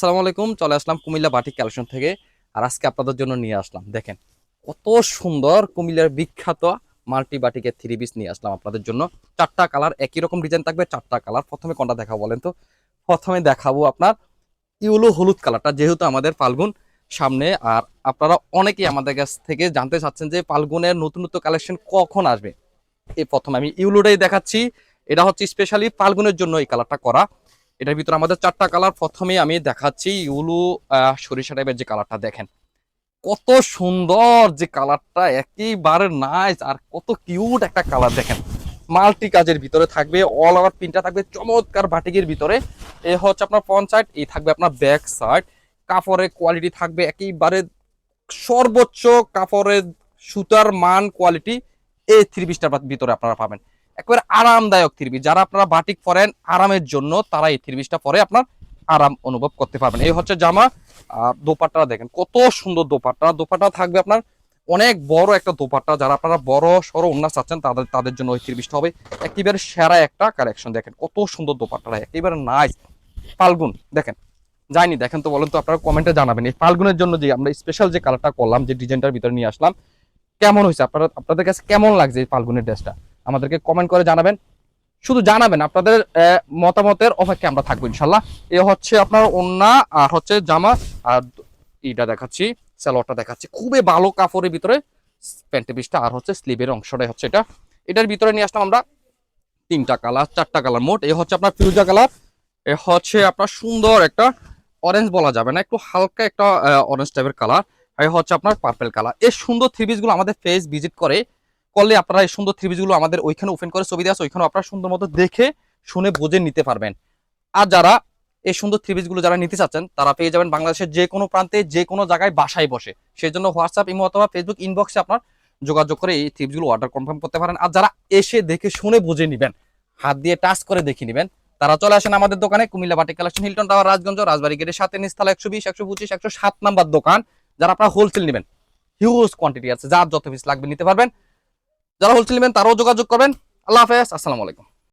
আসসালামু আলাইকুম, চলে আসলাম কুমিল্লা বাটিক কালেকশন থেকে। আর আজকে আপনাদের জন্য নিয়ে আসলাম, দেখেন, কত সুন্দর কুমিল্লার বিখ্যাত মাল্টি বাটিকের থ্রি পিস নিয়ে আসলাম আপনাদের জন্য। চারটা কালার, একই রকম ডিজাইন থাকবে, চারটা কালার। প্রথমে কোনটা দেখাবো বলেন তো? প্রথমে দেখাবো আপনার ইউলো হলুদ কালারটা, যেহেতু আমাদের ফাল্গুন সামনে। আর আপনারা অনেকেই আমাদের কাছ থেকে জানতে চাচ্ছেন যে ফাল্গুনের নতুন নতুন কালেকশন কখন আসবে। এই প্রথমে আমি ইউলোটাই দেখাচ্ছি। এটা হচ্ছে স্পেশালি ফাল্গুনের জন্য এই কালারটা করা। এটার ভিতরে আমাদের চারটা কালার প্রথমে আমি দেখাচ্ছি ইউলু সরিষা টাইপের যে কালারটা দেখেন। কত সুন্দর যে কালারটা একেবারে নাইস আর কত কিউট একটা কালার দেখেন। মাল্টি কাজের ভিতরে থাকবে অল ওভার প্রিন্টটা থাকবে, চমৎকার বাটিকের ভিতরে। এ হচ্ছে আপনার ফ্রন্ট সাইড এই থাকবে আপনার ব্যাক সাইড কাপড়ের কোয়ালিটি থাকবে একেবারে সর্বোচ্চ কাপড়ের সুতার মান কোয়ালিটি এই থ্রি পিসটার ভিতরে আপনারা পাবেন। একেবারে আরামদায়ক থ্রি পিস যারা আপনারা বাটিক পরেন, আরামের জন্য তারা এই থ্রি পিসটা পরে আপনার আরাম অনুভব করতে পারবেন। এই হচ্ছে জামা। দোপাট্টা দেখেন, কত সুন্দর দোপাট্টা। দোপাট্টা থাকবে আপনার অনেক বড় একটা দোপাট্টা। যারা আপনারা বড় সড়ো উন্নাস চাচ্ছেন, তাদের তাদের জন্য ওই পিসটা হবে। একেবারে সেরা একটা কালেকশন দেখেন, কত সুন্দর দোপাট্টা একেবারে নাইস ফাল্গুন, দেখেন যায়নি দেখেন তো বলেন তো আপনারা কমেন্টে জানাবেন। এই ফাল্গুনের জন্য যে আমরা স্পেশাল যে কালারটা করলাম, যে ডিজাইনটার ভিতরে নিয়ে আসলাম, কেমন হয়েছে? আপনারা, আপনাদের কাছে কেমন লাগছে এই ফাল্গুনের ড্রেসটা? আমাদেরকে কমেন্ট করে জানাবেন। শুধু জানাবেন, আপনাদের মতামতের অপেক্ষা আমরা থাকব, ইনশাল্লাহ। এ হচ্ছে আপনার ওন্না আর হচ্ছে জামা, আর এইটা দেখাচ্ছি স্যালোয়ারটা দেখাচ্ছি। খুবই ভালো কাপড়ের ভিতরে, প্যান্টের পিসটা, আর হচ্ছে স্লিভের অংশটাই হচ্ছে এটা। এটার ভিতরে নিয়ে আসলাম আমরা তিনটা কালার, চারটা কালার মোট। এ হচ্ছে আপনার ফিউজা কালার, এ হচ্ছে আপনার সুন্দর একটা অরেঞ্জ বলা যাবে না, একটু হালকা একটা অরেঞ্জ টাইপের কালার। এ হচ্ছে আপনার পার্পেল কালার। এই সুন্দর থ্রি গুলো আমাদের ফেস ভিজিট করে করলে আপনারা এই সুন্দর থ্রি গুলো আমাদের ওইখানে ওপেন করে ছবি দেওয়া আছে ওইখানে আপনারা সুন্দর মতো দেখে, শুনে, বুঝে নিতে পারবেন। আর যারা এই সুন্দর থ্রি গুলো যারা নিতে চাচ্ছেন, তারা পেয়ে যাবেন বাংলাদেশের যে কোনো প্রান্তে, যে কোনো জায়গায় বাসায় বসে। সেই জন্য হোয়াটসঅ্যাপ ইমো অথবা ফেসবুক ইনবক্সে আপনার যোগাযোগ করে এই থ্রি গুলো অর্ডার কনফার্ম করতে পারেন। আর যারা এসে দেখে, শুনে, বুঝে নেবেন, হাত দিয়ে টাচ করে দেখে নেবেন, তারা চলে আসেন আমাদের দোকানে, Comilla batik collection Hilton tower Rajganj Rajbari গেটের সাথে নিস্তালা একশো বিশ, একশো পঁচিশ, একশো সাত নাম্বার দোকান। যারা আপনারা হোলসেল নেবেন হিউজ কোয়ান্টিটি আছে, যার যত পিস লাগবে নিতে পারবেন। যারা হোলসেল নেবেন তারাও যোগাযোগ করবেন। আল্লাহ হাফেজ আসসালামু আলাইকুম।